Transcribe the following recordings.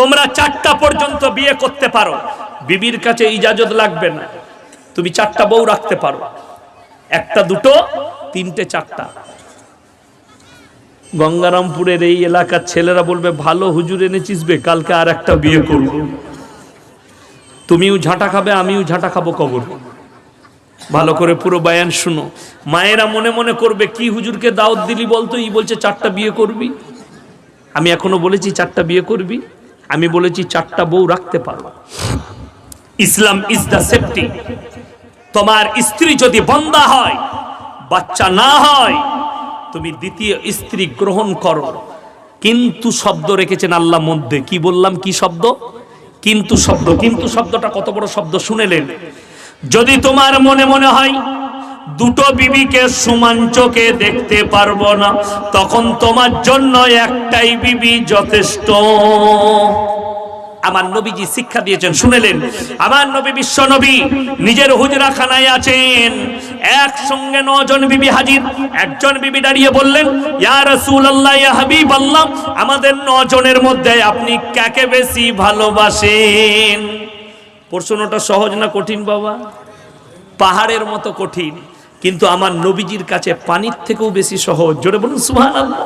তোমরা চারটা পর্যন্ত বিয়ে করতে পারো। বিবির কাছে ইজাজত লাগবে না। তুমি চারটা বউ রাখতে পারো। একটা, দুটো, তিনটে, চারটা। গঙ্গারামপুরের এই এলাকার ছেলেরা বলবে, ভালো হুজুর এনেছিস বে, কালকে আর একটা বিয়ে করব। তুমিও ঝাঁটা খাবে, আমিও ঝাঁটা খাব কবর। ভালো করে পুরো বায়ান শুনো। মায়েরা মনে মনে করবে, কি হুজুরকে দাওয়াত দিলি বলতো, ই বলছে চারটা বিয়ে করবি? আমি এখনও বলেছি, চারটা বিয়ে করবি? আমি বলেছি চারটা বউ রাখতে পারো। ইসলাম ইজ দ্য সেফটি তোমার স্ত্রী যদি বন্দা হয়, বাচ্চা না হয়, তুমি দ্বিতীয় স্ত্রী গ্রহণ করো। কিন্তু শব্দ রেখেছেন আল্লাহ মধ্যে। কি বললাম? কি শব্দ? কিন্তু শব্দ। কিন্তু শব্দটা কত বড় শব্দ শুনেলেন যদি তোমার মনে মনে হয় দুটো বিবিকে সমান চোখে দেখতে পারব না। তখন তোমার জন্য একটাই বিবি যথেষ্ট। আমার নবীজি শিক্ষা দিয়েছেন, শুনেলেন। আমার নবী বিশ্ব নবী নিজের হুজরা খানায় আছেন। একসঙ্গে নজন বিবি হাজির। একজন বিবি দাঁড়িয়ে বললেন, ইয়া রাসূলুল্লাহ, ইয়া হাবিবাল্লাহ, আমাদের নজনের মধ্যে আপনি কাকে বেশি ভালোবাসেন? প্রশ্নটা সহজ না কঠিন বাবা? পাহাড়ের মতো কঠিন। কিন্তু আমার নবীজির কাছে পানির থেকেও বেশি সহজ। জোরে বলুন, সুবহানাল্লাহ।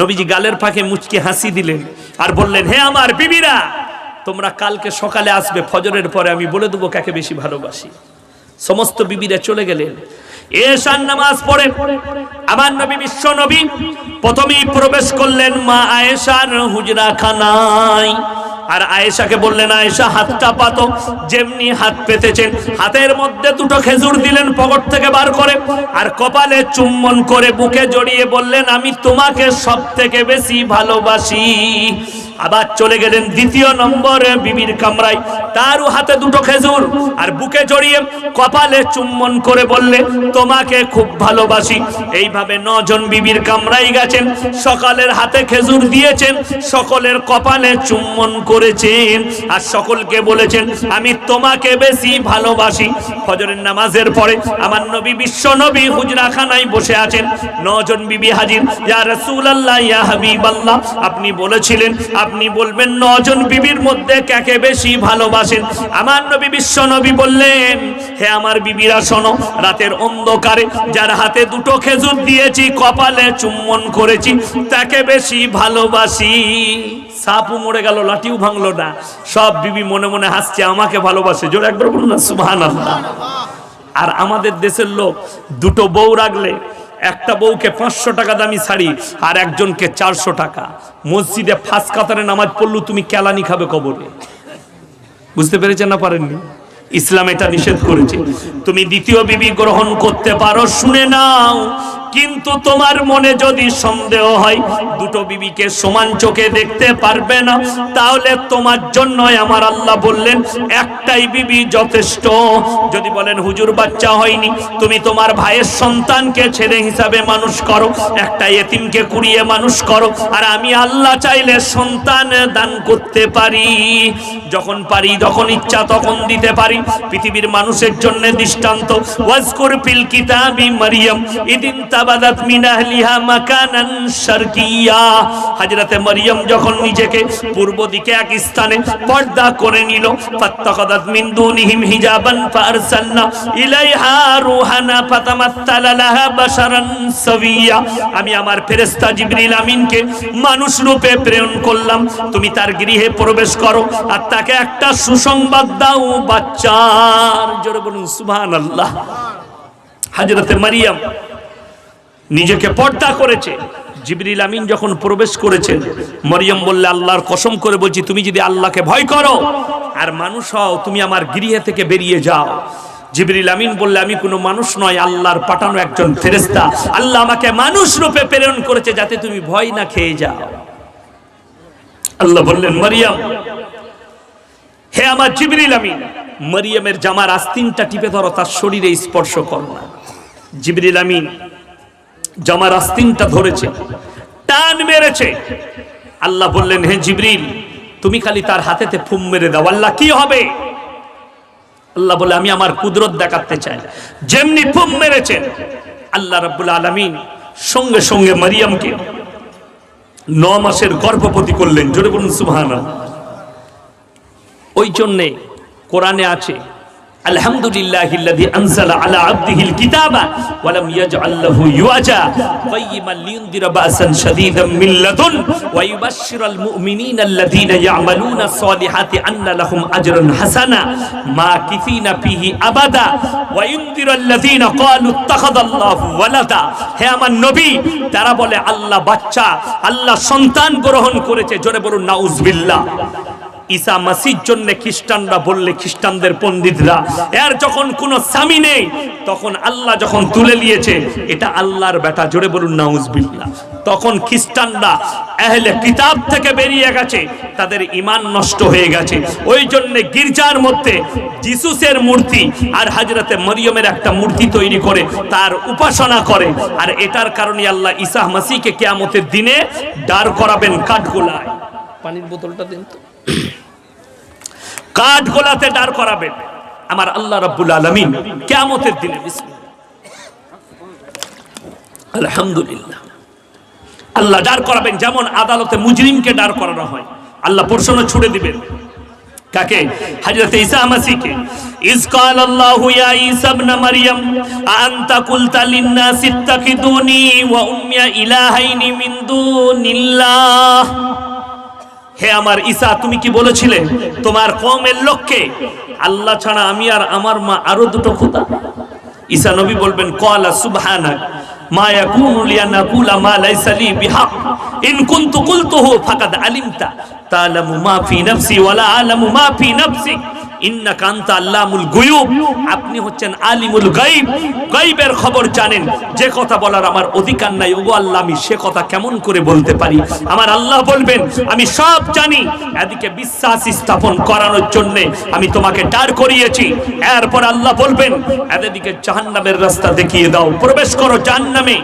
নবীজি গালের ফাঁকে মুচকে হাসি দিলেন আর বললেন, হে আমার বিবিরা, তোমরা কালকে সকালে আসবে, ফজরের পরে আমি বলে দেবো কাকে বেশি ভালোবাসি। সমস্ত বিবিরা চলে গেলেন। এশান নামাজ পড়ে আমার নবী বিশ্ব নবী প্রথমেই প্রবেশ করলেন মা আয়েশার হুজরা খানায় আর আয়েশাকে বললেন, আয়েশা, হাতটা পাতো। যেমনি হাত পেতেছেন, হাতের মধ্যে দুটো খেজুর দিলেন পকট থেকে বার করে, আর কপালে চুম্বন করে বুকে জড়িয়ে বললেন, আমি তোমাকে সব থেকে বেশি ভালোবাসি। আবার চলে গেলেন দ্বিতীয় নম্বরে বিবির কামরায়। তারও হাতে দুটো খেজুর আর বুকে জড়িয়ে কপালে চুম্বন করে বললে, তোমাকে খুব ভালোবাসি। এইভাবে নজন বিবির কামরাই গেছেন, সকালের হাতে খেজুর দিয়েছেন, সকলের কপালে চুম্বন করেছেন আর সকলকে বলেছেন, আমি তোমাকে বেশি ভালোবাসি। ফজরের নামাজের পরে আমার নবী বিশ্ব নবী হুজরাখানায় বসে আছেন। নজন বিবি হাজির, ইয়া রাসূলুল্লাহ, ইয়া হাবিবাল্লাহ। আপনি বলেছিলেন, আপনি বলবেন, নজন বিবির মধ্যে কাকে বেশি ভালোবাসেন? আমার নবী বিশ্ব নবী বললেন, হে আমার বিবিরা শোনো, রাতের অন্ধকারে যার হাতে দুটো খেজুর দিয়েছি, কপালে চুম্বন করেছি, তাকে বেশি ভালোবাসি। সাপও মরে গেল, লাঠিও ভাঙলো না। সব বিবি মনে মনে হাসছে, আমাকে ভালোবাসে। জোর একবার বলুন না, সুবহানাল্লাহ। আর আমাদের দেশের লোক, দুটো বউ রাখলে একটা বউকে পাঁচশো টাকা দামি শাড়ি আর একজনকে চারশো টাকা। মসজিদে ফাঁস কাতারে নামাজ পড়ল, তুমি কেলানি খাবে কবরে। বুঝতে পেরেছেন না পারেননি? ইসলাম এটা নিষেধ করেছে। তুমি দ্বিতীয় বিবি গ্রহণ করতে পারো, শুনে নাও। কিন্তু তোমার মনে যদি সন্দেহ হয়, দুটো বিবিকে সমান চোখে দেখতে পারবে না, তাহলে তোমার জন্যই আমার আল্লাহ বললেন, একটাই বিবি যথেষ্ট। যদি বলেন, হুজুর, বাচ্চা হয়নি, তুমি তোমার ভাইয়ের সন্তানকে ছেলে হিসাবে মানুষ করো, একটা এতিমকে কুড়িয়ে মানুষ করো, আর আমি আল্লাহ চাইলে সন্তান দান করতে পারি। যখন পারি, যখন ইচ্ছা, তখন দিতে পারি। পৃথিবীর মানুষের জন্য দৃষ্টান্ত। ওয়াজকুর ফিল কিতাবি মারিয়াম, ইদিন মাকানান শারকিয়া। হযরতে মারিয়াম যখন নিজেকে পূর্ব দিকে এক স্থানে পর্দা করে নিল মিন দুনিহিম হিজাবান ফারসালনা ইলাইহা বাশারান সাবিয়া। আমি আমার ফেরেশতা জিবরিল আমিনকে মানুষ রূপে প্রেরণ করলাম। তুমি তার গৃহে প্রবেশ করো আর তাকে একটা সুসংবাদ দাও, বাচ্চার। জোরে বলুন, সুবহানাল্লাহ। হযরতে মারিয়াম নিজেকে পর্দা করেছে। জিবরিল আমিন যখন প্রবেশ করেছেন, মরিয়ম বললে, আল্লাহর কসম করে বলছি, তুমি যদি আল্লাহকে ভয় করো আর মানুষ হও, তুমি আমার গৃহে থেকে বেরিয়ে যাও। জিবরিল আমিন বললে, আমি কোনো মানুষ নয়, আল্লাহর পাঠানো একজন ফেরেস্তা আল্লাহ আমাকে মানুষ রূপে প্রেরণ করেছে যাতে তুমি ভয় না খেয়ে যাও। আল্লাহ বললেন, মরিয়ম, হে আমার জিবরিল আমিন, মরিয়মের জামার আস্তিনটা টিপে ধরো, তার শরীরে স্পর্শ করো না। জিবরিল আমিন জামার আস্তিনটা ধরেছে, টান মেরেছে। আল্লাহ বললেন, হে জিবরিল, তুমি খালি তার হাতেতে ফুম মেরে দাও, আল্লাহ কি হবে? আল্লাহ বলে, আমি আমার কুদরত দেখাতে চাই। যেমনি ফুম মেরেছেন আল্লাহ রাব্বুল আলামিন সঙ্গে সঙ্গে মারিয়ামকে ন মাসের গর্ভবতী করলেন। জোরে বলুন, সুবহানাল্লাহ। ওই জন্যে কোরআনে আছে আলহামদুলিল্লাহিল্লাযী আনজালা আলা আবদিহিল কিতাবা ওয়া লাম ইয়াজআল লাহু ইওয়াজা কাইয়িমান লিয়ুনদিরা বাসান শাদীদাম মিন লাদুন ওয়া ইউবাশশিরাল মুমিনিনা আল্লাযীনা ইয়ামালুনা সলিহাতি আন্না লাহুম আজরান হাসানা মাকিসিনা ফিহি আবাদা। ওয়া ইউনদিরাল লাযীনা ক্বালু ইত্তাখাযাল্লাহু ওয়ালাদা। হে আমার নবী, তারা বলে, আল্লাহ বাচ্চা, আল্লাহ সন্তান গ্রহণ করেছে। জোরে বলুন, নাউজুবিল্লাহ। ঈসা মাসির জন্য খ্রিস্টানরা বললে খ্রিস্টানদের পণ্ডিতরা, এর যখন কোনো স্বামী নেই, তখন আল্লাহ যখন তুলে নিয়েছে, এটা আল্লাহর বেটা জোরে বলুন, নাউজবিল্লাহ। তখন খ্রিস্টানরা আহলে কিতাব থেকে বেরিয়ে গেছে, তাদের ইমান নষ্ট হয়ে গেছে। ওই জন্য গির্জার মধ্যে জিসুসের মূর্তি আর হাজরাতে মরিয়মের একটা মূর্তি তৈরি করে তার উপাসনা করে। আর এটার কারণে আল্লাহ ঈসা মাসিকে কেয়ামতের দিনে দাঁড় করাবেন কাঠগোলায়। পানির বোতলটা দিন তো। কাঠ গোলাতে দাঁড় করাবেন আমার আল্লাহ রাব্বুল আলামিন কিয়ামতের দিনে বিসমিল্লাহ আলহামদুলিল্লাহ আল্লাহ দাঁড় করাবেন যেমন আদালতে মুজরিমকে দাঁড় করানো হয় আল্লাহ প্রশ্ন ছুড়ে দিবেন কাকে হযরত ঈসা মাসিকে ইজ قال الله يا عيسى ابن مريم أأنت قلت للناس اتخذوني وأمي إلهين من دون الله হে আমার ঈসা, তুমি কি বলেছিলে? তোমার কমের লোককে? আল্লাহ ছাড়া আমি আর আমার মা আরও দুটো খোদা। ঈসা নবী বলবেন, কলা সুবহানাক মা ইয়াকুনু লিয়ানা কুলা মা লাইসা লি বিহাক। ইন কুনতু কুলতুহু ফাকাদ আলিমতা। তা'লামু মা ফি নাফসি ওয়ালা আ'লামু মা ফি ইন্নাকা আনতা আল্লামুল গুয়ুব। আপনি হচ্ছেন আলিমুল গায়ব। গায়বের খবর জানেন। যে কথা বলার আমার অধিকার নাই। আল্লাহ, আমি সে কথা কেমন করে বলতে পারি? আমার আল্লাহ বলবেন, আমি সব জানি। এদিকে বিশ্বাস স্থাপন করানোর জন্য আমি তোমাকে দাঁড় করিয়েছি। এরপর আল্লাহ বলবেন, এদিকে জাহান্নামের রাস্তা দেখিয়ে দাও। প্রবেশ করো জাহান্নামে।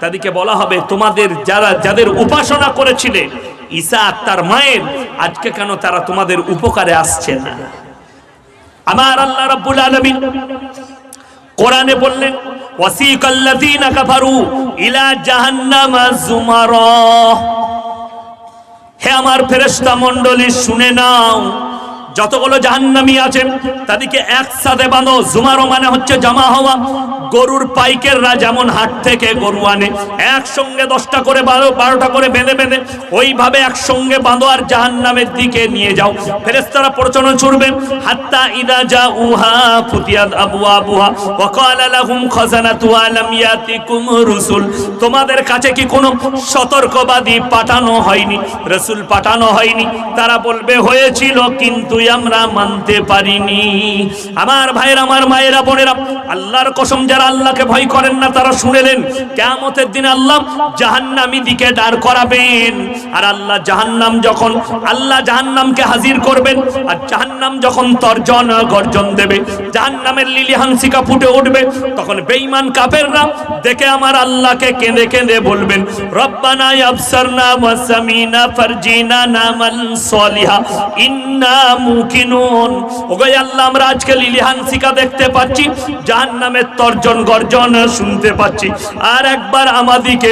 তাদেরকে বলা হবে, তোমাদের যারা, যাদের উপাসনা করেছিলে, ঈসা তার মায়ের, আজকে কেন তারা তোমাদের উপকারে আসছে না? আমার আল্লাহ রাব্বুল আলামিন কোরআনে বললেন, ওয়াসিকাল্লাযীনা কাফারু ইলা জাহান্নামা যুমারা হে আমার ফেরেশতা মণ্ডলী শুনে নাও। যতগুলো জাহান্নামি আছে, তাদেরকে একসাথে বাঁধো। জুমারো মানে হচ্ছে জমা হওয়া। গরুর পাইকেররা যেমন হাট থেকে গরু আনে, একসঙ্গে দশটা করে বারো, বারোটা করে বেঁধে বেঁধে, ওইভাবে একসঙ্গে বাঁধো আর জাহান্নামের দিকে নিয়ে যাও। ফেরেস্তারা প্রচলন ছুড়বে, হাত্তা ইদা যা উহা ফুতিয়াদ আবু আবুহা ওয়াকালা লাহুম খাজানাতু আলাম ইয়াতিকুম রুসুল। তোমাদের কাছে কি কোনো সতর্কবাদী পাঠানো হয়নি? রসুল পাঠানো হয়নি। তারা বলবে, হয়েছিল, কিন্তু আমরা মানতে পারিনি। আমার ভাইয়ের, আমার মায়েরা, বোনেরা, আল্লাহর কসম যারা আল্লাহকে ভয় করেন না, তারা শুনেলেন, কেয়ামতের দিন আল্লাহ জাহান্নামী দিকে দাঁড় করাবেন। আর আল্লাহ জাহান্নাম যখন, আল্লাহ জাহান্নামকে হাজির করবেন, আর জাহান্নাম যখন তর্জন গর্জন দেবে, জাহান্নামের লিলি হানসিকা ফুটে উঠবে, তখন বেঈমান কাফেররা দেখে আমার আল্লাহকে কেঁদে কেঁদে বলবেন, রব্বানা আবসারনা ওয়া সামিনা ফারজিনা নামাল সলিহা, ইন্না মুকিনুন ওগো আল্লাহ, আমরা আজকে লিলিহানসিকা দেখতে পাচ্ছি, জাহান্নামের তর্জন গর্জন শুনতে পাচ্ছি। আর একবার আমাদিকে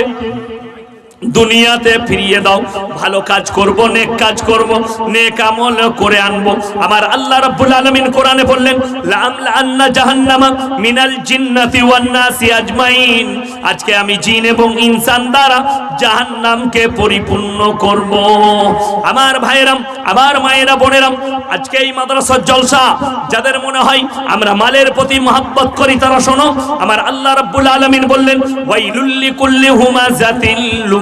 দুনিয়াতে ফিরিয়ে দাও। ভালো কাজ করব, নেক কাজ করব, নেক আমল করে আনব। আমার আল্লাহ রাব্বুল আলামিন কোরআনে বললেন লামলা আন্না জাহান্নামা মিনাল জিন্নাতি ওয়ান নাসি আজমাইন। আজকে আমি জিন এবং ইনসান দ্বারা জাহান্নামকে পরিপূর্ণ করব। আমার ভাইয়েরাম, আমার মায়েরা, বোনেরাম, আজকে এই মাদ্রাসার জলসা, যাদের মনে হয় আমরা মালের প্রতি মহাব্বত করি, তারা শোনো, আমার আল্লাহ রাব্বুল আলামিন বললেন ওয়াইলুল্লি কুল্লি হুমাজাতিল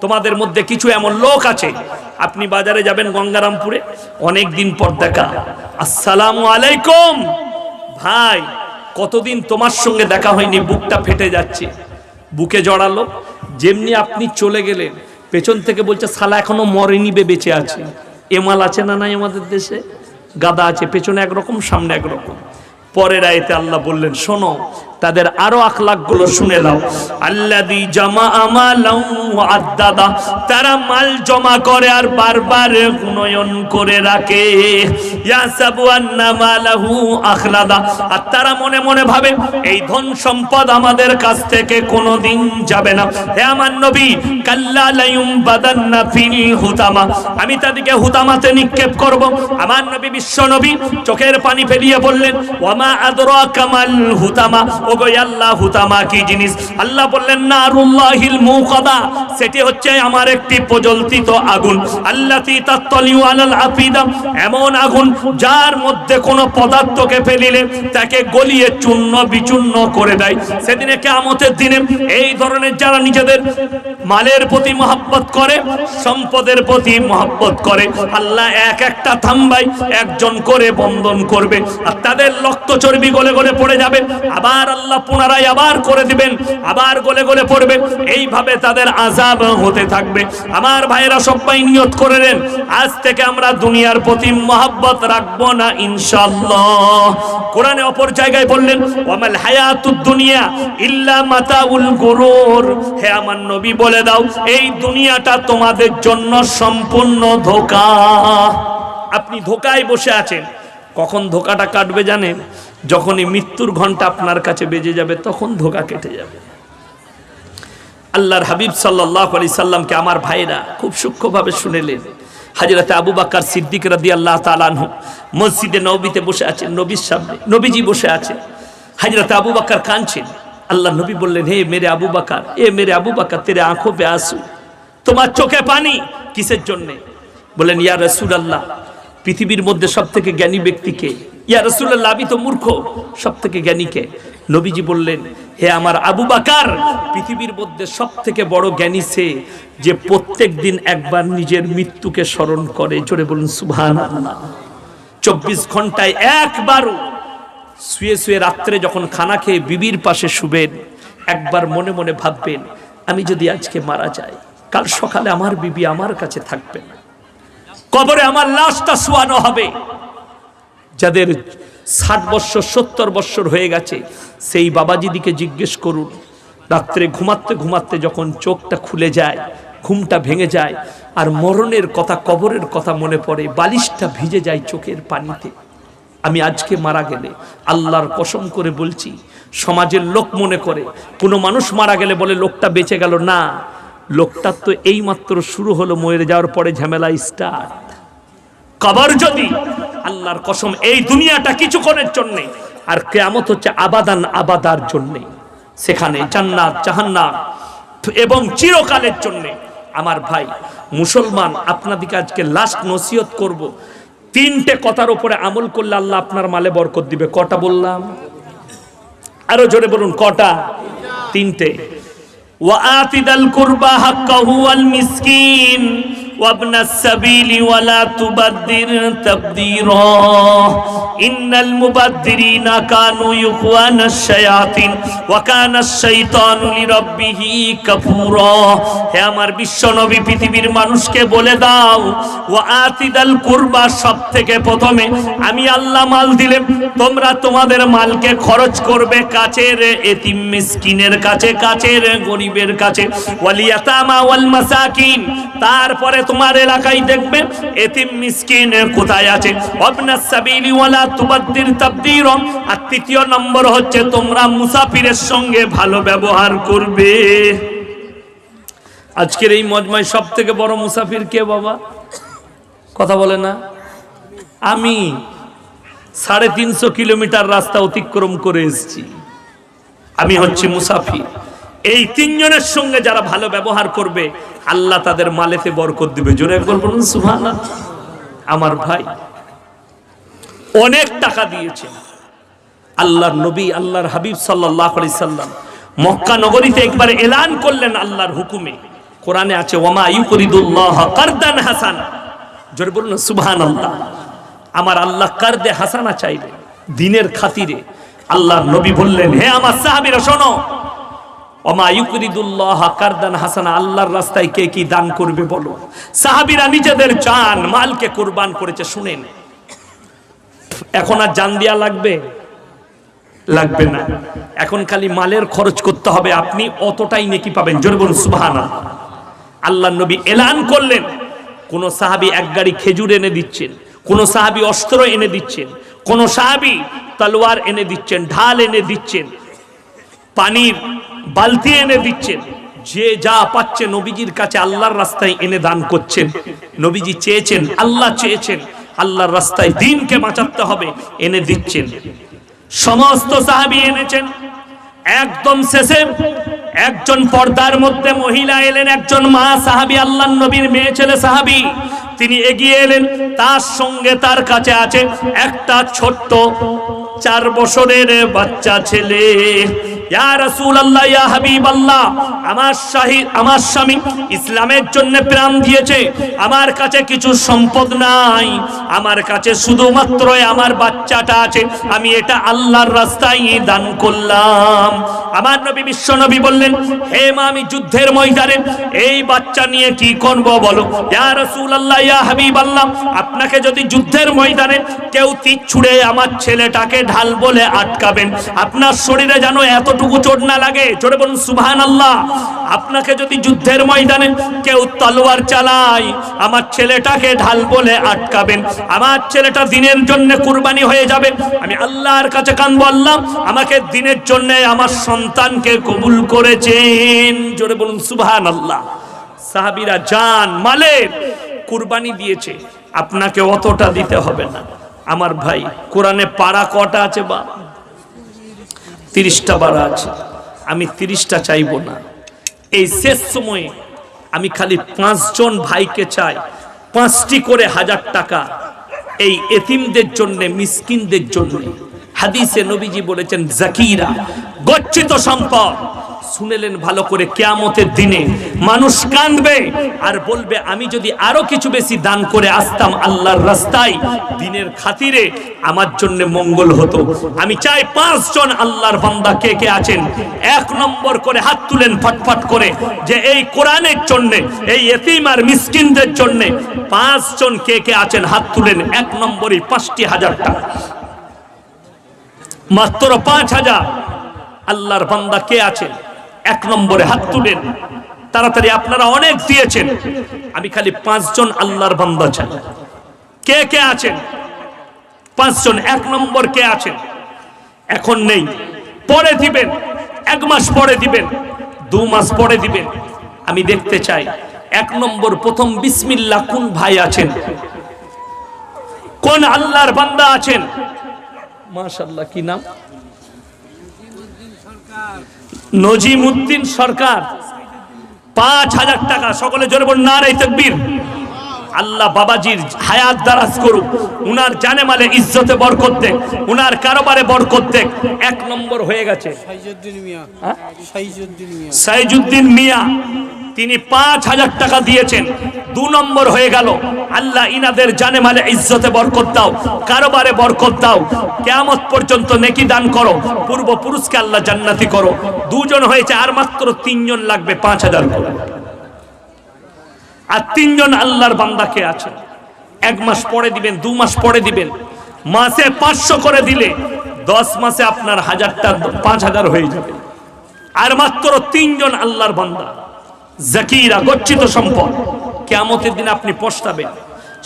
তোমাদের মধ্যে কিছু এমন লোক আছে। আপনি বাজারে যাবেন গঙ্গারামপুরে অনেক দিন পর দেখা। আসসালামু আলাইকুম। ভাই, কতদিন তোমার সঙ্গে দেখা হয়নি? বুকটা ফেটে যাচ্ছে। বুকে জড়ালো। যেমনি আপনি চলে গেলেন, পেছন থেকে বলছে সালা এখনও মরেনি বে, বেঁচে আছে। এমাল আছে না নাই আমাদের দেশে? গাদা আছে, পেছনে একরকম, সামনে একরকম। পরের আয়তে আল্লাহ বললেন, শোনো তাদের আরও আখলাকগুলো শুনে নাও। আল্লাদি জামা আমালাউ আদাদা তারা মাল জমা করে আর বারবার গুণয়ন করে রাখে। তারা মনে মনে ভাবে, এই ধন সম্পদ আমাদের কাছ থেকে কোনোদিন যাবে না। হে আমার নবী, কাল্লা হুতামা, আমি তাদেরকে হুতামাতে নিক্ষেপ করব। আমার নবী বিশ্ব নবী চোখের পানি ফেলিয়ে বললেন ওয়ামা আদরা কামাল হুতামা তাকে গলিয়ে করে দেয়। সেদিনে দিনে এই ধরনের যারা নিজেদের মালের প্রতি মহাব্বত করে, সম্পদের প্রতি মহাব্বত করে, আল্লাহ এক একটা থাম্বাই একজন করে বন্ধন করবে। আর তাদের রক্ত চর্বি গলে গলে পড়ে যাবে। আবার আল্লাহ পুনরায় আবার করে দিবেন, আবার গলে গলে পড়বে। এইভাবে তাদের আজাব হতে থাকবে। আমার ভাইরা সবাই নিয়ত করে নেন, আজ থেকে আমরা দুনিয়ার প্রতি মহাব্বত রাখব না ইনশাআল্লাহ। কোরআনে অপর জায়গায় বললেন, ওয়ামাল হায়াতুদ দুনিয়া ইল্লা মাতাউল গুরুর। হে আমার নবী, বলে দাও, এই দুনিয়াটা তোমাদের জন্য সম্পূর্ণ ধোঁকা। আপনি ধোকায় বসে আছেন, কখন ধোকাটা কাটবে জানেন? যখনই মৃত্যুর ঘণ্টা আপনার কাছে বেজে যাবে, তখন ধোকা কেটে যাবে। আল্লাহর হাবিব সাল্লাহ আলি সাল্লামকে আমার ভাইরা খুব সূক্ষ্মভাবে শুনেলেন। হাজরতে আবু বাক্কার সিদ্দিক রাদি আল্লাহ তালানহু মসজিদে নবীতে বসে আছেন, নবীর সামনে, নবীজি বসে আছে হাজরতে আবু বাক্কার কাঁদছেন। আল্লাহ নবী বললেন, হে মেরে আবু বাকার, এ মেরে আবু বাকার, তেরে আঁখো পে আসু, তোমার চোখে পানি, কিসের জন্যে? বললেন, ইয়া রসুল আল্লাহ পৃথিবীর মধ্যে সব থেকে জ্ঞানী ব্যক্তিকে ইয়া রসুল্লাহ আমি তো মূর্খ। সব থেকে জ্ঞানীকে। নবীজি বললেন, হে আমার আবু বাকার, পৃথিবীর মধ্যে সব থেকে বড় জ্ঞানী সে যে প্রত্যেক দিন একবার নিজের মৃত্যুকে স্মরণ করে। জোরে বলুন সুভান চব্বিশ ঘন্টায় একবারও শুয়ে শুয়ে রাত্রে যখন খানা খেয়ে বিবির পাশে শুবেন, একবার মনে মনে ভাববেন, আমি যদি আজকে মারা যাই, কাল সকালে আমার বিবি আমার কাছে থাকবে না। কবরে আমার লাশটা শোয়ানো হবে। যাদের ষাট বৎসর সত্তর বৎসর হয়ে গেছে, সেই বাবাজিদিকে জিজ্ঞেস করুন। রাত্রে ঘুমাতে ঘুমাতে যখন চোখটা খুলে যায়, ঘুমটা ভেঙে যায়, আর মরণের কথা, কবরের কথা মনে পড়ে, বালিশটা ভিজে যায় চোখের পানিতে। আমি আজকে মারা গেলে আল্লাহর কসম করে বলছি, সমাজের লোক মনে করে, কোনো মানুষ মারা গেলে বলে লোকটা বেঁচে গেল, না। লোকটার তো এইমাত্র শুরু হলো, মরে যাওয়ার পরে ঝামেলা স্টার্ট কবর যদি আল্লাহর কসম, এই দুনিয়াটা কিছুক্ষণের জন্য আর কেয়ামত হচ্ছে আবাদান আবাদার জন্য সেখানে জান্নাত, জাহান্নাম, এবং চিরকালের জন্য আমার ভাই, মুসলমান, আপনাদিকে আজকে লাস্ট নসিহত করব। তিনটে কথার উপরে আমল করলে আল্লাহ আপনার মালে বরকত দিবে। কটা বললাম? আরও জোরে বলুন, কটা? তিনটে। ওয়া আতিদাল কুরবা হাক্কাহু ওয়াল মিসকিন। وابن السبيل ولا تبذر تبذيرا إن المبذرين كانوا يخوان الشياطين وكان الشيطان لربه كفورا হে আমার বিশ্ব নবী পৃথিবীর মানুষকে বলে দাও ও আতিদাল কুরবা সব থেকে প্রথমে আমি আল্লাহ মাল দিলে তোমরা তোমাদের মালকে খরচ করবে কাছের এতিম মিসকিনের কাছে কাছের গরিবের কাছে ওয়ালিয়াতামা ওয়াল মাসাকিন তারপরে তোমার এলাকায় দেখবে এতিম মিসকিন কোথায় আছে। অবনাস সাবিলি ওয়ালা তুবাদ্দির তাবদীর আর তৃতীয় নম্বর হচ্ছে তোমরা মুসাফিরের সঙ্গে ভালো ব্যবহার করবে। আজকের এই মজমায় সব থেকে বড় মুসাফির কে বাবা? কথা বলে না। আমি সাড়ে তিনশো কিলোমিটার রাস্তা অতিক্রম করে এসেছি। আমি হচ্ছি মুসাফির। এই তিনজনের সঙ্গে যারা ভালো ব্যবহার করবে, আল্লাহ তাদের মালেতে বরকত দিবে। জোরে একবার বলুন আমার ভাই অনেক টাকা দিয়েছে। আল্লাহর নবী, আল্লাহর হাবিব সাল্লাহ সাল্লাম মক্কা নগরীতে একবার এলান করলেন আল্লাহর হুকুমে। কোরআনে আছে ওমা ইউকরিদুল্লাহ কারদান হাসান। জোরে বলুন সুবহান আল্লাহ আমার আল্লাহ কারদে হাসানা চাইবে দিনের খাতিরে। আল্লাহর নবী বললেন, হে আমার সাহাবীরা, শোনো কারদান হাসানা, আল্লাহর রাস্তায় কে কি দান করবে বলো? নিজেদের মালকে করেছে এখন আর জান দিয়া লাগবে? লাগবে না। এখন খালি মালের খরচ করতে হবে, আপনি অতটাই নেকি পাবেন। জোরে বলুন, সুবহানাল্লাহ। আল্লাহ নবী এলান করলেন। কোন সাহাবী এক গাড়ি খেজুর এনে দিচ্ছেন, কোন সাহাবী অস্ত্র এনে দিচ্ছেন, কোন সাহাবী তলোয়ার এনে দিচ্ছেন, ঢাল এনে দিচ্ছেন পানির বালতি এনে দিচ্ছেন। যে যা পাচ্ছে নবীজির কাছে আল্লাহর রাস্তায় এনে দান করছেন। নবীজি চেয়েছেন, আল্লাহ চেয়েছেন, আল্লাহর রাস্তায় দিনকে বাঁচাতে হবে এনে দিচ্ছেন। সমস্ত সাহাবী এনেছেন। একদম শেষে একজন পর্দার মধ্যে মহিলা এলেন, একজন মা সাহাবী আল্লাহ নবীর মেয়ে ছেলে সাহাবী। তিনি এগিয়ে এলেন। তার সঙ্গে তার কাছে আছে একটা ছোট্ট চার বছরের বাচ্চা ছেলে। আমার আমার স্বামী ইসলামের জন্য দিয়েছে। আমার কাছে কিছু সম্পদ নাই। আমার কাছে আমার বাচ্চাটা আছে। আমি এটা আল্লাহর রাস্তায় দান করলাম। আমার নবী বিশ্ব নবী বললেন, হে মা, আমি যুদ্ধের ময়দানে এই বাচ্চা নিয়ে কি করব বলো? ইয়া রাসূলুল্লাহ ইয়া হাবিবাল্লাহ, আপনাকে যদি যুদ্ধের ময়দানে কেউ তীর ছুঁড়ে আমার ছেলেটাকে ঢাল বলে আটকাবেন, আপনার শরীরে যেন এতটুকু চোট না লাগে, জোরে বলুন সুবহান আল্লাহ আপনাকে যদি যুদ্ধের ময়দানে কেউ তলোয়ার চালায়, আমার ছেলেটাকে ঢাল বলে আটকাবেন, আমার ছেলেটা দিনের জন্য কুরবানি হয়ে যাবে, আমি আল্লাহর কাছে কান বললাম আমাকে দিনের জন্য আমার সন্তানকে কবুল করেছেন, জোরে বলুন সুবহান আল্লাহ সাহাবিরা জান, মালের কুরবানি দিয়েছে, আপনাকে অতটা দিতে হবে না। আমার ভাই, কোরআনে পাড়া কটা আছে বা? তিরিশটা বাড়া আছে। আমি তিরিশটা চাইব না। এই শেষ সময়ে আমি খালি পাঁচজন ভাইকে চাই, পাঁচটি করে হাজার টাকা। এই এতিমদের জন্য, মিসকিনদের জন্য। হাদিসে নবীজি বলেছেন, জাকিরা, গচ্ছিত সম্পদ। শুনেলেন ভালো করে কেয়ামতের দিনে। মানুষ কাঁদবে আর বলবে, আমি যদি আরও কিছু বেশি দান করে আসতাম আল্লাহর রাস্তায়, দিনের খাতিরে আমার জন্য মঙ্গল হতো। আমি চাই পাঁচজন আল্লাহর বান্দা কে কে আছেন? এক নম্বর করে হাত তুলেন ফটফট করে, যে এই কোরআনের জন্য, এই এতিম আর মিসকিনদের জন্য পাঁচজন কে কে আছেন? হাত তুলেন, এক নম্বরই পাঁচটি হাজার টাকা মাত্র পাঁচ হাজার আল্লাহর বান্দা কে আছেন? এক নম্বরে হাত তুলেন। তাড়াতাড়ি আপনারা অনেক দিয়েছেন। আমি খালি পাঁচজন আল্লাহর বান্দা চাই। কে কে আছেন? পাঁচজন, এক নম্বর কে আছেন? এখন নেই। পরে দিবেন, এক মাস পরে দিবেন, দু মাস পরে দিবেন। আমি দেখতে চাই, এক নম্বর প্রথম বিসমিল্লাহ কোন ভাই আছেন? কোন আল্লাহর বান্দা আছেন? মাশাল্লাহ কি নাম? নজিমুদ্দিন সরকার পাঁচ হাজার টাকা। সকলে জোরে না রে তকবীর। আল্লাহ বাবাজির হায়াত দারাজ করুক উনার জানে মালে ইজ্জতে বরকত দেখ উনার কারোবারে বরকত দেখ এক নম্বর হয়ে গেছে। সাইজুদ্দিন মিয়া। হ্যাঁ? সাইজুদ্দিন মিয়া। তিনি পাঁচ হাজার টাকা দিয়েছেন দু নম্বর হয়ে গেল। আল্লাহ ইনাদের জানে মালে ইজ্জতে বরকত দাও কারোবারে বরকত দাও কেয়ামত পর্যন্ত নেকি দান করো পূর্ব পুরুষকে আল্লাহ জান্নাতি করো। দুজন হয়েছে আর মাত্র তিনজন লাগবে পাঁচ হাজার করে। আর তিনজন আল্লাহর বান্দাকে আছে? এক মাস পরে দিবেন, দু মাস পরে দিবেন। মাসে পাঁচশো করে দিলে দশ মাসে আপনার হাজারটা, পাঁচ হাজার হয়ে যাবে। আর মাত্র তিনজন আল্লাহর বান্দা। জাকিরা, গচ্ছিত সম্পদ। কেয়ামতের দিন আপনি পস্তাবেন।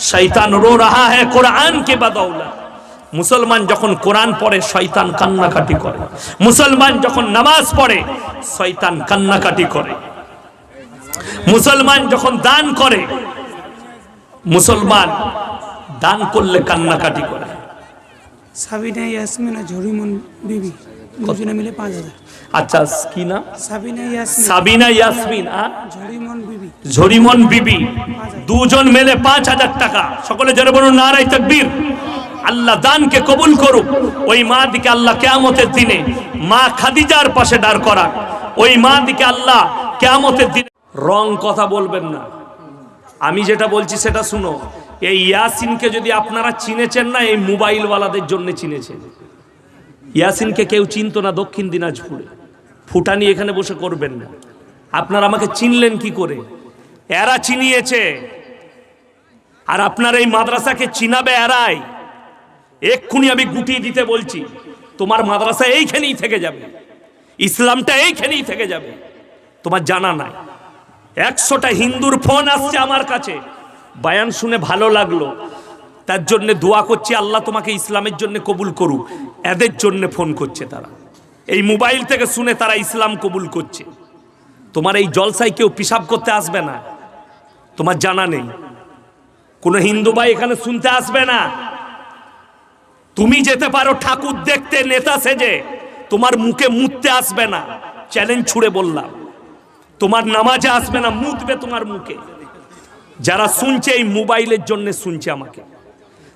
শৈতান রো রাহা হ্যাঁ কোরআন কে বাদৌলা মুসলমান যখন কোরআন পড়ে, শয়তান কান্নাকাটি করে। মুসলমান যখন নামাজ পড়ে, শয়তান কান্নাকাটি করে। মুসলমান যখন দান করে মুসলমান দান করলে কান্নাকাটি করে। সাবিনা ইয়াসমিনা ঝরিমন বিবি দুজনে মিলে পাঁচ হাজার। আচ্ছা কি সাবিনা ইয়াসমিন। সাবিনা ইয়াসমিন আর? ঝরিমন বিবি। ঝরিমন বিবি দুজন মিলে পাঁচ হাজার টাকা। সকলে জোরে বলুন নারাই তকবীর। আল্লাহ দানকে কবুল করুক। ওই মা দিকে আল্লাহ কেয়ামতের দিনে মা খাদিজার পাশে দাঁড় করা ওই মা দিকে আল্লাহ কেয়ামতের দিনে রং কথা বলবেন না। আমি যেটা বলছি সেটা শুনো। এই ইয়াসিনকে যদি আপনারা চিনেছেন না, এই মোবাইলওয়ালাদের জন্য চিনেছেন। ইয়াসিনকে কেউ চিনতো না দক্ষিণ দিনাজপুরে। ফুটানি এখানে বসে করবেন না। আপনারা আমাকে চিনলেন কি করে? এরা চিনিয়েছে। আর আপনার এই মাদ্রাসাকে চিনাবে এরাই। এক্ষুনি আমি গুটিয়ে দিতে বলছি, তোমার মাদ্রাসা এইখানেই থেকে যাবে। ইসলামটা এইখানেই থেকে যাবে। তোমার জানা নাই। একশোটা হিন্দুর ফোন আসছে আমার কাছে। বায়ান শুনে ভালো লাগল। তার জন্য দোয়া করছি, আল্লাহ তোমাকে ইসলামের জন্য কবুল করুক। এদের জন্য ফোন করছে তারা। এই মোবাইল থেকে শুনে তারা ইসলাম কবুল করছে। তোমার এই জলসায় কেউ পিসাব করতে আসবে না। তোমার জানা নেই। কোনো হিন্দু ভাই এখানে শুনতে আসবে না। তুমি যেতে পারো ঠাকুর দেখতে, নেতা সেজে। তোমার মুখে মুততে আসবে না। চ্যালেঞ্জ ছুড়ে বললাম। তোমার নামাজে আসবে না, মুতবে তোমার মুখে। যারা শুনছে এই মোবাইলের জন্য শুনছে আমাকে।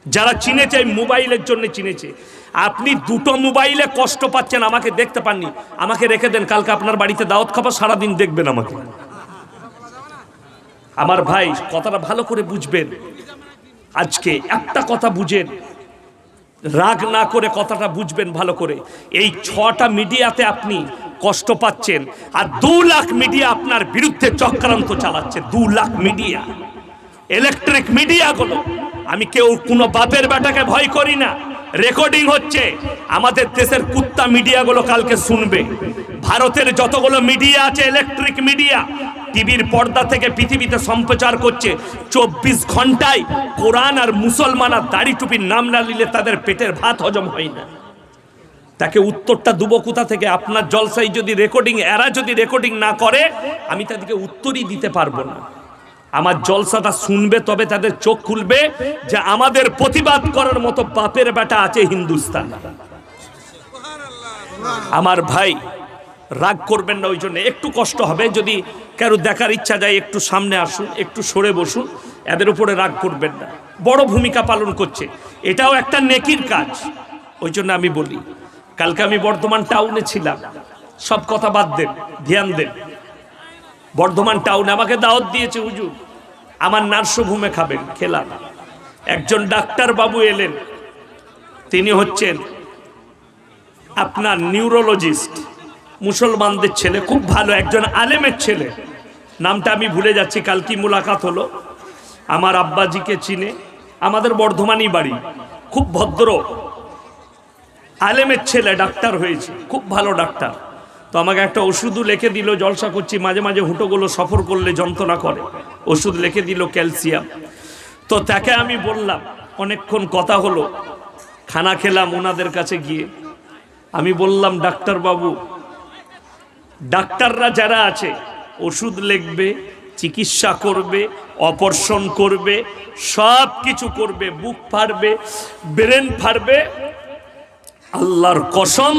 যারা চিনেছে এই মোবাইলের জন্য চিনেছে। আপনি দুটো মোবাইলে কষ্ট পাচ্ছেন, আমাকে দেখতে পাননি। আমাকে রেখে দেন, কালকে আপনার বাড়িতে দাওয়াত খাবার সারাদিন দেখবেন আমাকে। আমার ভাই, কথাটা ভালো করে বুঝবেন। আজকে একটা কথা বুঝেন। রাগ না করে কথাটা বুঝবেন ভালো করে। এই ছটা মিডিয়াতে আপনি কষ্ট পাচ্ছেন আর দু লাখ মিডিয়া আপনার বিরুদ্ধে চক্রান্ত চালাচ্ছে দু লাখ মিডিয়া ইলেকট্রিক মিডিয়াগুলো আমি কেউ, কোনো বাপের বেটাকে ভয় করি না। রেকর্ডিং হচ্ছে, আমাদের দেশের কুত্তা মিডিয়াগুলো কালকে শুনবে। ভারতের যতগুলো মিডিয়া আছে ইলেকট্রিক মিডিয়া টিভির পর্দা থেকে পৃথিবীতে সম্প্রচার করছে। চব্বিশ ঘন্টায় কোরআন আর মুসলমান আর দাড়ি টুপির নাম না নিলে তাদের পেটের ভাত হজম হয় না। তাকে উত্তরটা দুবো কোথা থেকে? আপনার জলসাই যদি রেকর্ডিং এরা যদি রেকর্ডিং না করে, আমি তাদেরকে উত্তরই দিতে পারব না। আমার জলসাটা শুনবে, তবে তাদের চোখ খুলবে যে আমাদের প্রতিবাদ করার মতো বাপের বেটা আছে হিন্দুস্তান। আমার ভাই, রাগ করবেন না, ওই জন্য। একটু কষ্ট হবে, যদি কারও দেখার ইচ্ছা যায়, একটু সামনে আসুন, একটু সরে বসুন, এদের উপরে রাগ করবেন না। বড় ভূমিকা পালন করছে। এটাও একটা নেকির কাজ, ওই জন্য আমি বলি। কালকে আমি বর্ধমান টাউনে ছিলাম। সব কথা বাদ দেন, ধ্যান দেন। বর্ধমান টাউনে আমাকে দাওয়াত দিয়েছে হুজুর, আমার নার্সভূমে খাবেন, খেলাম। একজন ডাক্তার বাবু এলেন, তিনি হচ্ছেন আপনার নিউরোলজিস্ট, মুসলমানদের ছেলে, খুব ভালো একজন আলেমের ছেলে। নামটা আমি ভুলে যাচ্ছি, কাল কি মুলাকাত হলো? আমার আব্বাজিকে চিনে, আমাদের বর্ধমানই বাড়ি, খুব ভদ্র আলেমের ছেলে, ডাক্তার হয়েছে, খুব ভালো ডাক্তার। তো আমাকে একটা ওষুধও লিখে দিল, জলসা করছি, মাঝে মাঝে হুঁটোগুলো সফর করলে যন্ত্রণা করে। ওষুধ লেখে দিল ক্যালসিয়াম। তো তাকে আমি বললাম, অনেকক্ষণ কথা হলো, খানা খেলাম ওনাদের কাছে গিয়ে। আমি বললাম ডাক্তার বাবু ডাক্তাররা যারা আছে, ওষুধ লিখবে, চিকিৎসা করবে, অপারেশন করবে সব কিছু করবে, বুক ফাড়বে, ব্রেন ফাড়বে আল্লাহর কসম,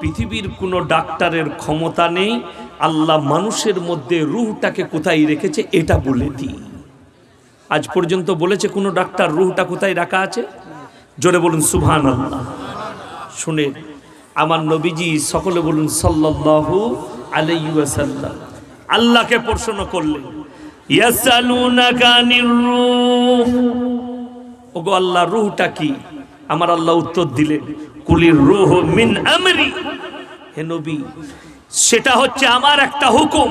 পৃথিবীর কোনো ডাক্তারের ক্ষমতা নেই, আল্লাহ মানুষের মধ্যে রুহটাকে কোথায় রেখেছে এটা বলে দিই। আজ পর্যন্ত বলেছে কোনো ডাক্তার রুহটা কোথায় রাখা আছে? জোরে বলুন সুবহান আল্লাহ শুনে আমার নবীজি সকলে বলুন, সাল্লাল্লাহু আলাইহি ওয়াসাল্লাম। আল্লাহকে প্রশ্ন করলেন ইয়াসালুনাকা আনির রূহ? ওগো আল্লাহ, রুহটা কি? আমার আল্লাহ উত্তর দিলেন, কুলির রুহ মিন আমরি। হে নবী, সেটা হচ্ছে আমার একটা হুকুম।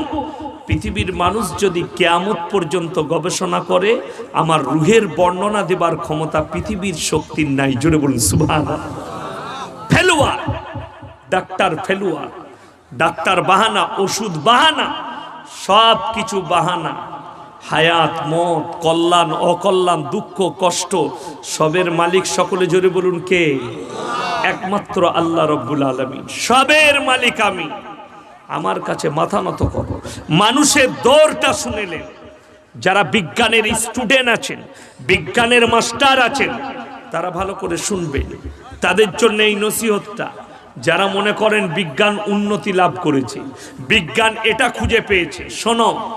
পৃথিবীর মানুষ যদি কেয়ামত পর্যন্ত গবেষণা করে, আমার রুহের বর্ণনা দেবার ক্ষমতা পৃথিবীর শক্তির নাই। জোরে বলুন সুবহান ফেলুয়া, ডাক্তার ফেলুয়া, ডাক্তার বাহানা, ওষুধ বাহানা সব কিছু বাহানা। হায়াত, মত, কল্যাণ, অকল্যাণ, দুঃখ, কষ্ট, সবের মালিক সকলে জোরে বলুন কে? একমাত্র আল্লাহ রব্বুল আলমী সবের মালিক আমি। আমার কাছে মাথা নত করো। মানুষের দৌড়টা শুনেলেন যারা বিজ্ঞানের স্টুডেন্ট আছেন, বিজ্ঞানের মাস্টার আছেন, তারা ভালো করে শুনবে। তাদের জন্য এই নসিহতটা। যারা মনে করেন বিজ্ঞান উন্নতি লাভ করেছে, বিজ্ঞান এটা খুঁজে পেয়েছে। শোনো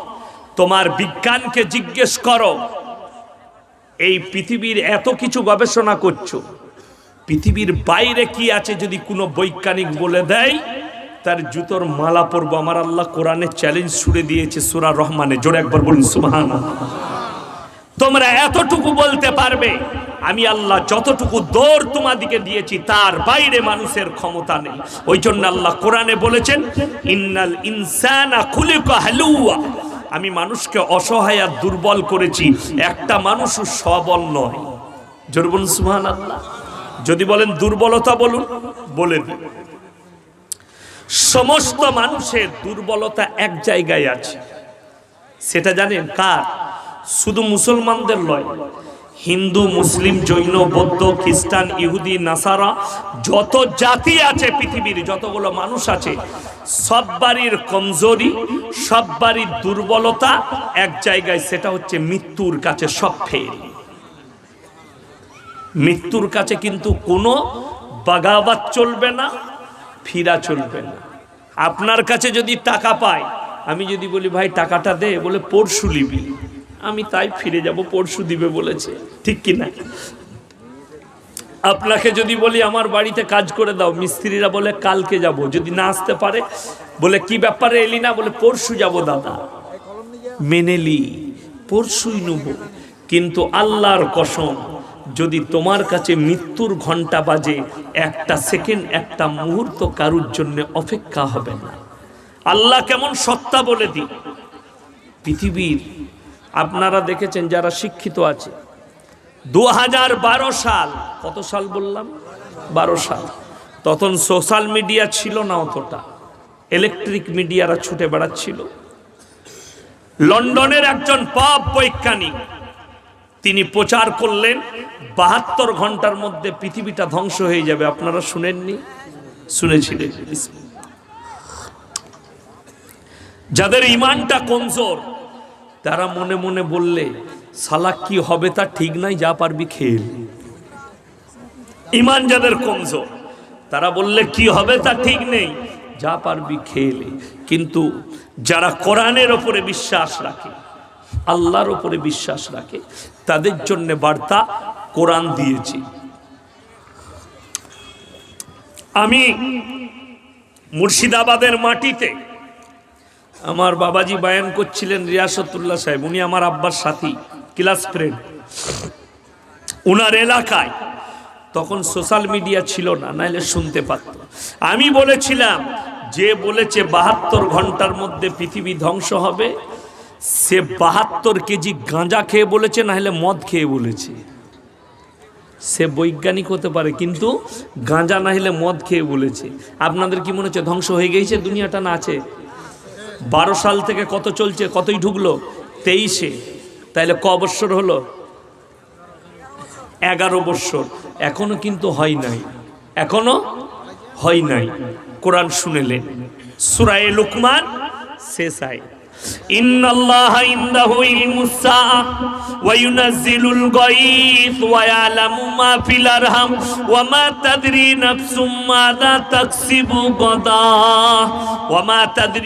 তোমার বিজ্ঞানকে জিজ্ঞেস করো, এই পৃথিবীর এত কিছু গবেষণা করছ, পৃথিবীর বাইরে কি আছে যদি কোনো বৈজ্ঞানিক বলে দেয়, তার জুতোর মালা পরবো। আমার আল্লাহ কোরআনে চ্যালেঞ্জ ছুড়ে দিয়েছে সুরা রহমানে। জোরে একবার বলুন সুবহান তোমরা এতটুকু বলতে পারবে, আমি আল্লাহ যতটুকু দৌড় তোমাদিকে দিয়েছি, তার বাইরে মানুষের ক্ষমতা নেই। ওই জন্য আল্লাহ কোরআনে বলেছেন, ইন্নাল ইনসানা খুলিকা হালুয়া। আমি মানুষকে অসহায় আর দুর্বল করেছি। একটা মানুষও সবল নয়। জোরবুল সুহান আল্লাহ যদি বলেন দুর্বলতা বলুন, বলে দিন। সমস্ত মানুষের দুর্বলতা এক জায়গায় আছে। সেটা জানেন কার? শুধু মুসলমানদের নয় হিন্দু, মুসলিম, জৈন, বৌদ্ধ, খ্রিস্টান, ইহুদি, নাসারা, যত জাতি আছে পৃথিবীর, যতগুলো মানুষ আছে সব বাড়ির কমজোরি সব বাড়ির দুর্বলতা, এক জায়গায় সেটা হচ্ছে মৃত্যুর কাছে সব ফেল মৃত্যুর কাছে কিন্তু কোনো বাগাবাত চলবে না, ফিরা চলবে না। আপনার কাছে যদি টাকা পায়, আমি যদি বলি, ভাই, টাকাটা দে, বলে পরশু নিবি। আমি তাই ফিরে যাব, পরশু দিবে বলেছে। ঠিক কি না আপনাকে যদি বলি, আমার বাড়িতে কাজ করে দাও। মিস্ত্রিরা বলে, কালকে যাব। যদি না আসতে পারে, বলে, কি ব্যাপারে এলি না? বলে, পরশু যাব, দাদা। মেনেলি পরশুই নেব। কিন্তু আল্লাহর কসম, যদি তোমার কাছে মৃত্যুর ঘণ্টা বাজে, একটা সেকেন্ড, একটা মুহূর্ত কারুর জন্য অপেক্ষা হবে না। আল্লাহ কেমন সত্তা বলে দিই। পৃথিবীর আপনারা দেখেছেন যারা শিক্ষিত আছে। দু হাজার বারো সাল, কত সাল বললাম? বারো সাল। তখন সোশ্যাল মিডিয়া ছিল না অতটা। ইলেকট্রিক মিডিয়ারা ছুটে বেড়াচ্ছিল। লন্ডনের একজন পপ বৈজ্ঞানিক, তিনি প্রচার করলেন, বাহাত্তর ঘণ্টার মধ্যে পৃথিবীটা ধ্বংস হয়ে যাবে। আপনারা শুনেননি? শুনেছিলেন। যাদের ইমানটা কমজোর তারা মনে মনে বললে, সালা কি হবে তা ঠিক নাই, যা পারবি খেয়ে। ইমান যাদের কমজোর, তারা বললে, কি হবে তা ঠিক নেই, যা পারবি খেয়ে কিন্তু যারা কোরআনের ওপরে বিশ্বাস রাখে, আল্লাহর ওপরে বিশ্বাস রাখে, তাদের জন্য বার্তা কোরআন দিয়েছি আমি মুর্শিদাবাদের মাটিতে আমার বাবাজি বায়ান করছিলেন রিয়াসতুল্লাহ সাহেব, উনি আমার আব্বার সাথী, ক্লাস ফ্রেন্ড উনার এলাকায় তখন সোশ্যাল মিডিয়া ছিল না, নাইলে শুনতে পারত। আমি বলেছিলাম, যে বলেছে বাহাত্তর ঘণ্টার মধ্যে পৃথিবী ধ্বংস হবে, সে বাহাত্তর কেজি গাঁজা খেয়ে বলেছে না হলে মদ খেয়ে বলেছে। সে বৈজ্ঞানিক হতে পারে, কিন্তু গাঁজা না হলে মদ খেয়ে বলেছে। আপনাদের কি মনে হচ্ছে ধ্বংস হয়ে গেছে দুনিয়াটা না আছে? বারো সাল থেকে কত চলছে কতই ঢুকলো তেইশে তাইলে ক বৎসর হলো এগারো বৎসর এখনো কিন্তু হয় নাই এখনো হয় নাই কোরআন শুনেলেন সুরায়ে লুকমান শেষ আয় إن الله عنده علم الساعة وينزل الغيث ويعلم ما في الأرحام وما تدري نفس ماذا تكسب غدا وما تدري